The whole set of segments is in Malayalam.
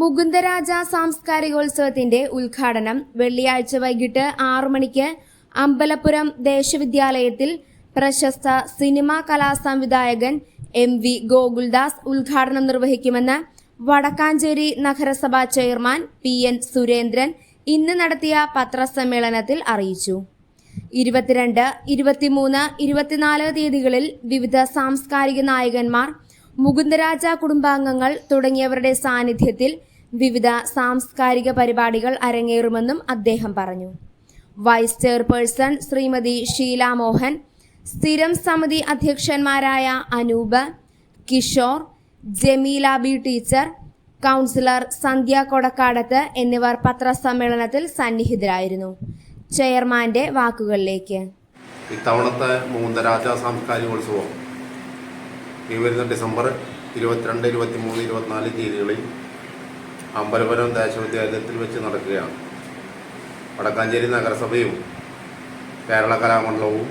മുകുന്ദരാജ സാംസ്കാരികോത്സവത്തിന്റെ ഉദ്ഘാടനം വെള്ളിയാഴ്ച വൈകിട്ട് ആറു മണിക്ക് അമ്പലപ്പുരം ദേശവിദ്യാലയത്തിൽ പ്രശസ്ത സിനിമാ കലാ സംവിധായകൻ എം വി ഗോകുൽദാസ് ഉദ്ഘാടനം നിർവഹിക്കുമെന്ന് വടക്കാഞ്ചേരി നഗരസഭാ ചെയർമാൻ പി എൻ സുരേന്ദ്രൻ ഇന്ന് നടത്തിയ പത്രസമ്മേളനത്തിൽ അറിയിച്ചു. ഇരുപത്തിരണ്ട് ഇരുപത്തിമൂന്ന് ഇരുപത്തിനാല് തീയതികളിൽ വിവിധ സാംസ്കാരിക നായകന്മാർ മുകുന്ദരാജ കുടുംബാംഗങ്ങൾ തുടങ്ങിയവരുടെ സാന്നിധ്യത്തിൽ വിവിധ സാംസ്കാരിക പരിപാടികൾ അരങ്ങേറുമെന്നും അദ്ദേഹം പറഞ്ഞു. വൈസ് ചെയർപേഴ്സൺ ശ്രീമതി ഷീല മോഹൻ സ്ഥിരം സമിതി അധ്യക്ഷന്മാരായ Anoop Kishore Jameela B teacher councillor Sandhya Kodakkadath എന്നിവർ പത്രസമ്മേളനത്തിൽ സന്നിഹിതരായിരുന്നു. ചെയർമാന്റെ വാക്കുകളിലേക്ക്. ഇത്തവണത്തെ മൂന്തരാജ സാംസ്കാരികോത്സവം ഈ വരുന്ന ഡിസംബർ ഇരുപത്തിരണ്ട് ഇരുപത്തി മൂന്ന് ഇരുപത്തിനാല് തീയതികളിൽ അമ്പലപുരം ദേശവിദ്യാലയത്തിൽ വെച്ച് നടക്കുകയാണ്. വടക്കാഞ്ചേരി നഗരസഭയും കേരള കലാമണ്ഡലവും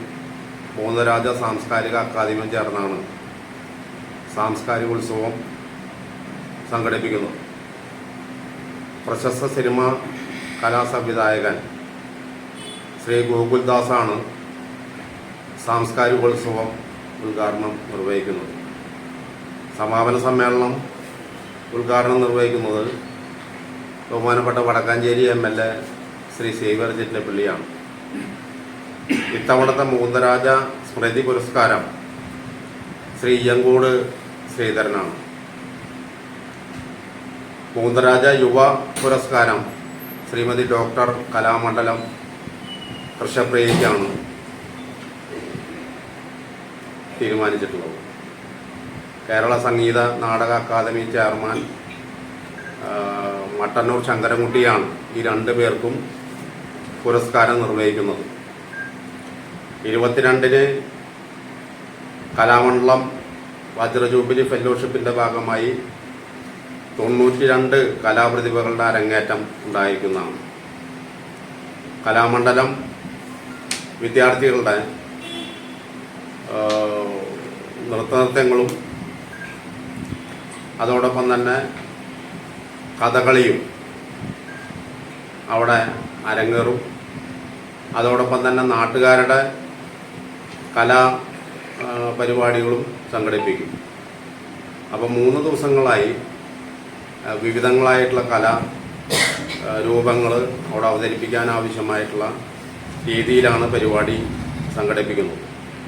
മൂന്നരാജ സാംസ്കാരിക അക്കാദമിയും ചേർന്നാണ് സാംസ്കാരികോത്സവം സംഘടിപ്പിക്കുന്നത്. പ്രശസ്ത സിനിമ കലാസംവിധായകൻ ശ്രീ ഗോകുൽദാസാണ് സാംസ്കാരികോത്സവം ഉദ്ഘാടനം നിർവഹിക്കുന്നത്. സമാപന സമ്മേളനം ഉദ്ഘാടനം നിർവഹിക്കുന്നത് ബഹുമാനപ്പെട്ട Vadakkanchery M L A Shri Xavier ചിറ്റപ്പള്ളിയാണ്. ഇത്തവണത്തെ മുകുന്ദരാജ സ്മൃതി പുരസ്കാരം ശ്രീ ഇയ്യങ്കോട് ശ്രീധരനാണ്. മുകുന്ദരാജ യുവ പുരസ്കാരം ശ്രീമതി ഡോക്ടർ കലാമണ്ഡലം കൃഷപ്രിയയ്ക്കാണ് തീരുമാനിച്ചിട്ടുള്ളത്. കേരള സംഗീത നാടക അക്കാദമി ചെയർമാൻ മട്ടന്നൂർ ശങ്കരൻകുട്ടിയാണ് ഈ രണ്ട് പേർക്കും പുരസ്കാരം നിർവഹിക്കുന്നത്. ഇരുപത്തിരണ്ടിന് കലാമണ്ഡലം വജ്രജൂബിലി ഫെല്ലോഷിപ്പിന്റെ ഭാഗമായി തൊണ്ണൂറ്റി രണ്ട് കലാപ്രതിഭകളുടെ അരങ്ങേറ്റം ഉണ്ടായിരിക്കുന്നതാണ്. കലാമണ്ഡലം വിദ്യാർത്ഥികളുടെ നൃത്തനൃത്യങ്ങളും അതോടൊപ്പം തന്നെ കഥകളിയും അവിടെ അരങ്ങേറും. അതോടൊപ്പം തന്നെ നാട്ടുകാരുടെ കലാ പരിപാടികളും സംഘടിപ്പിക്കും. അപ്പോൾ മൂന്ന് ദിവസങ്ങളായി വിവിധങ്ങളായിട്ടുള്ള കലാ രൂപങ്ങൾ അവിടെ അവതരിപ്പിക്കാൻ ആവശ്യമായിട്ടുള്ള രീതിയിലാണ് പരിപാടി സംഘടിപ്പിക്കുന്നത്.